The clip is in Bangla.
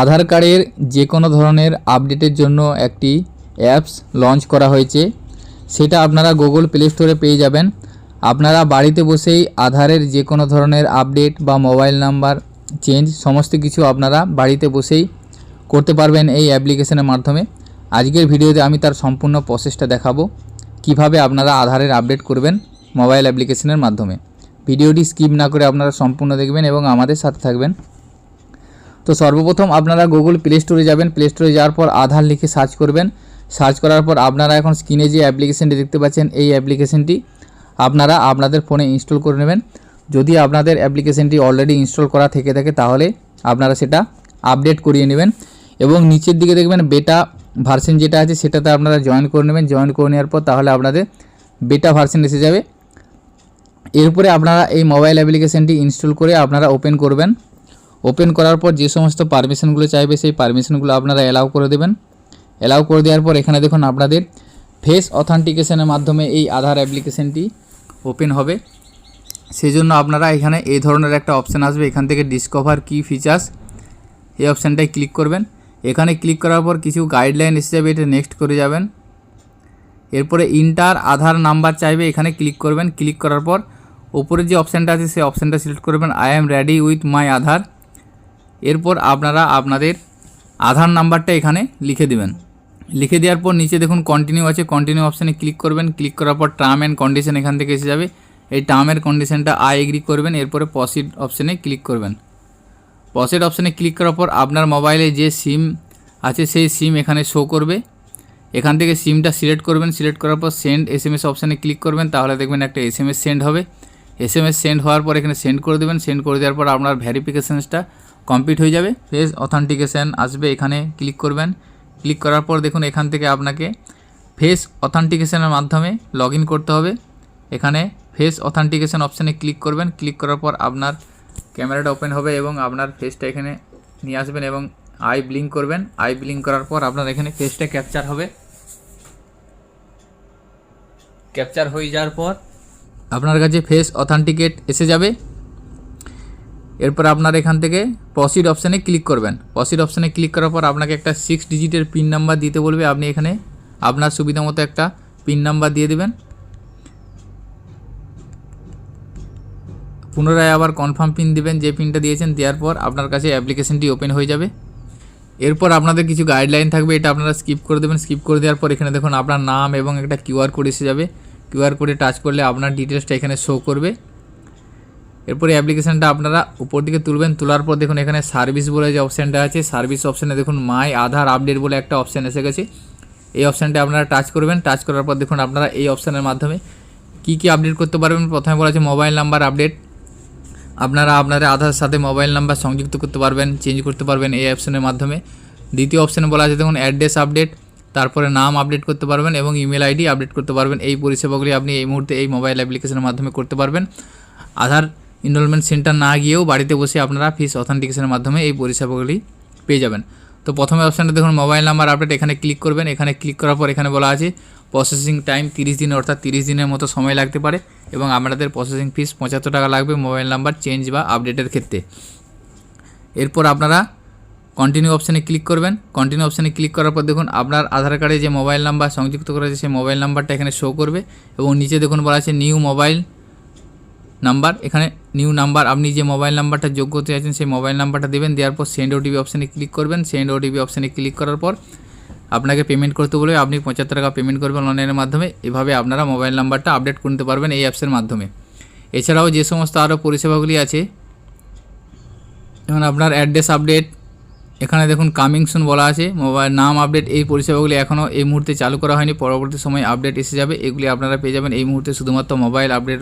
আধার কার্ডের যে কোনো ধরনের আপডেটের জন্য একটি অ্যাপস লঞ্চ করা হয়েছে। সেটা আপনারা গুগল প্লে স্টোরে পেয়ে যাবেন। আপনারা বাড়িতে বসেই আধারের যে কোনো ধরনের আপডেট বা মোবাইল নাম্বার, চেঞ্জ সমস্ত কিছু আপনারা বাড়িতে বসেই করতে পারবেন এই অ্যাপ্লিকেশনের মাধ্যমে। আজকের ভিডিওতে আমি তার সম্পূর্ণ প্রসেসটা দেখাবো। কীভাবে আপনারা আধারের আপডেট করবেন মোবাইল অ্যাপ্লিকেশনের মাধ্যমে। ভিডিওটি স্কিপ না করে আপনারা সম্পূর্ণ দেখবেন এবং আমাদের সাথে থাকবেন। তো সর্বপ্রথম আপনারা গুগল প্লে স্টোরে যাবেন প্লে স্টোরে যাওয়ার পর আধার লিখে সার্চ করবেন। সার্চ করার পর আপনারা এখন স্ক্রিনে যে অ্যাপ্লিকেশনটি দেখতে পাচ্ছেন, এই অ্যাপ্লিকেশনটি আপনারা আপনাদের ফোনে ইনস্টল করে নেবেন। যদি আপনাদের অ্যাপ্লিকেশনটি অলরেডি ইনস্টল করা থেকে থাকে, তাহলে আপনারা সেটা আপডেট করিয়ে নেবেন। এবং নিচের দিকে দেখবেন বেটা ভার্সন যেটা আছে, সেটাতে আপনারা জয়েন করে নেবেন। জয়েন করে নেওয়ার পর তাহলে আপনাদের বেটা ভার্সন এসে যাবে। এরপরে আপনারা এই মোবাইল অ্যাপ্লিকেশনটি ইনস্টল করে আপনারা ওপেন করবেন। ওপেন করার পর যে সমস্ত পারমিশনগুলো চাইবে, সেই পারমিশনগুলো আপনারা অ্যালাউ করে দেবেন। অ্যালাউ করে দেওয়ার পর এখানে দেখুন আপনাদের ফেস অথেন্টিকেশনের মাধ্যমে এই আধার অ্যাপ্লিকেশনটি ওপেন হবে। সেই জন্য আপনারা এখানে এই ধরনের একটা অপশান আসবে। এখান থেকে ডিসকভার কি ফিচার্স এই অপশানটায় ক্লিক করবেন। এখানে ক্লিক করার পর কিছু গাইডলাইন এসে যাবে, এটা নেক্সট করে যাবেন। এরপরে ইন্টার আধার নাম্বার চাইবে, এখানে ক্লিক করবেন। ক্লিক করার পর উপরে যে অপশানটা আছে, সেই অপশানটা সিলেক্ট করবেন। I am ready with my Aadhaar. এরপর আপনারা আপনাদের আধার নাম্বারটা এখানে লিখে দিবেন। লিখে দেওয়ার পর নিচে দেখুন কন্টিনিউ আছে। কন্টিনিউ অপশানে ক্লিক করবেন। ক্লিক করার পর টার্ম অ্যান্ড কন্ডিশন এখান থেকে এসে যাবে। এই টার্মের কন্ডিশনটা আই এগ্রি করবেন। এরপরে পসিড অপশানে ক্লিক করবেন। পসিড অপশানে ক্লিক করার পর আপনার মোবাইলে যে সিম আছে, সেই সিম এখানে শো করবে। এখান থেকে সিমটা সিলেক্ট করবেন। সিলেক্ট করার পর সেন্ড এস এম এস অপশানে ক্লিক করবেন। তাহলে দেখবেন একটা এস এম এস সেন্ড হবে। এস এম এস সেন্ড হওয়ার পর এখানে সেন্ড করে দেবেন। সেন্ড করে দেওয়ার পর আপনার ভ্যারিফিকেশানসটা কমপ্লিট হয়ে যাবে। ফেস অথেন্টিকেশান আসবে এখানে ক্লিক করবেন। ক্লিক করার পর দেখুন এখান থেকে আপনাকে ফেস অথেন্টিকেশনের মাধ্যমে লগ করতে হবে। এখানে ফেস অথেন্টিকেশন অপশানে ক্লিক করবেন। ক্লিক করার পর আপনার ক্যামেরাটা ওপেন হবে এবং আপনার ফেসটা এখানে নিয়ে আসবেন এবং আই ব্লিঙ্ক করবেন। আই ব্লিঙ্ক করার পর আপনার এখানে ফেসটা ক্যাপচার হবে। ক্যাপচার হয়ে যাওয়ার পর আপনার কাছে ফেস অথেন্টিকেট এসে যাবে। এরপর আপনার এখান থেকে প্রসিড অপশানে ক্লিক করবেন। প্রসিড অপশানে ক্লিক করার পর আপনাকে একটা সিক্স ডিজিটের পিন নাম্বার দিতে বলবে। আপনি এখানে আপনার সুবিধা মতো একটা পিন নাম্বার দিয়ে দেবেন। পুনরায় আবার কনফার্ম পিন দেবেন। যে পিনটা দিয়েছেন, দেওয়ার পর আপনার কাছে অ্যাপ্লিকেশনটি ওপেন হয়ে যাবে। এরপর আপনাদের কিছু গাইডলাইন থাকবে, এটা আপনারা স্কিপ করে দেবেন। স্কিপ করে দেওয়ার পর এখানে দেখুন আপনার নাম এবং একটা কিউআর কোড এসে যাবে। কিউআর কোডে টাচ করলে আপনার ডিটেলসটা এখানে শো করবে। এরপরে অ্যাপ্লিকেশানটা আপনারা উপর দিকে তুলবেন, তোলার পর দেখুন এখানে সার্ভিস বলে যে অপশানটা আছে সার্ভিস অপশানে দেখুন মাই আধার আপডেট বলে একটা অপশান এসে গেছে। এই অপশানটা আপনারা টাচ করবেন টাচ করার পর দেখুন আপনারা এই অপশানের মাধ্যমে কী কী আপডেট করতে পারবেন। প্রথমে বলা আছে মোবাইল নাম্বার আপডেট আপনারা আপনাদের আধার সাথে মোবাইল নাম্বার সংযুক্ত করতে পারবেন চেঞ্জ করতে পারবেন এই অপশানের মাধ্যমে। দ্বিতীয় অপশানে বলা আছে দেখুন অ্যাড্রেস আপডেট তারপরে নাম আপডেট করতে পারবেন এবং ইমেল আইডি আপডেট করতে পারবেন। এই পরিষেবাগুলি আপনি এই মুহূর্তে এই মোবাইল অ্যাপ্লিকেশনের মাধ্যমে করতে পারবেন। আধার ইনরোলমেন্ট সেন্টার না গিয়েও বাড়িতে বসে আপনারা ফিস অথেন্টিকেশনের মাধ্যমে এই পরিষেবাগুলি পেয়ে যাবেন। তো প্রথমে অপশানটা দেখুন মোবাইল নাম্বার আপডেট এখানে ক্লিক করবেন। এখানে ক্লিক করার পর এখানে বলা আছে প্রসেসিং টাইম তিরিশ দিন, অর্থাৎ তিরিশ দিনের মতো সময় লাগতে পারে এবং আপনাদের প্রসেসিং ফিস পঁচাত্তর টাকা লাগবে মোবাইল নাম্বার চেঞ্জ বা আপডেটের ক্ষেত্রে। এরপর আপনারা কন্টিনিউ অপশানে ক্লিক করবেন। কন্টিনিউ অপশানে ক্লিক করার পর দেখুন, আপনার আধার কার্ডে যে মোবাইল নাম্বার সংযুক্ত করা আছে সেই মোবাইল নাম্বারটা এখানে শো করবে এবং নিচে দেখুন বলা আছে নিউ মোবাইল নাম্বার এখানে নিউ নাম্বার আপনি যে মোবাইল নাম্বারটা যোগ্য হতে চাইছেন সেই মোবাইল নাম্বারটা দেবেন, দেওয়ার পর সেন্ড ওটিপি অপশানে ক্লিক করবেন। সেন্ড ওটিপি অপশানে ক্লিক করার পর আপনাকে পেমেন্ট করতে বলে আপনি পঁচাত্তর টাকা পেমেন্ট করবেন অনলাইনের মাধ্যমে। এভাবে আপনারা মোবাইল নাম্বারটা আপডেট করতে পারবেন এই অ্যাপসের মাধ্যমে। এছাড়াও যে সমস্ত আরও পরিষেবাগুলি আছে, যেমন আপনার অ্যাড্রেস আপডেট এখানে দেখুন কামিং সুন বলা আছে মোবাইল নাম আপডেট এই পরিষেবাগুলি এখনও এই মুহূর্তে চালু করা হয়নি, পরবর্তী সময় আপডেট এসে যাবে, এগুলি আপনারা পেয়ে যাবেন এই মুহূর্তে শুধুমাত্র মোবাইল আপডেট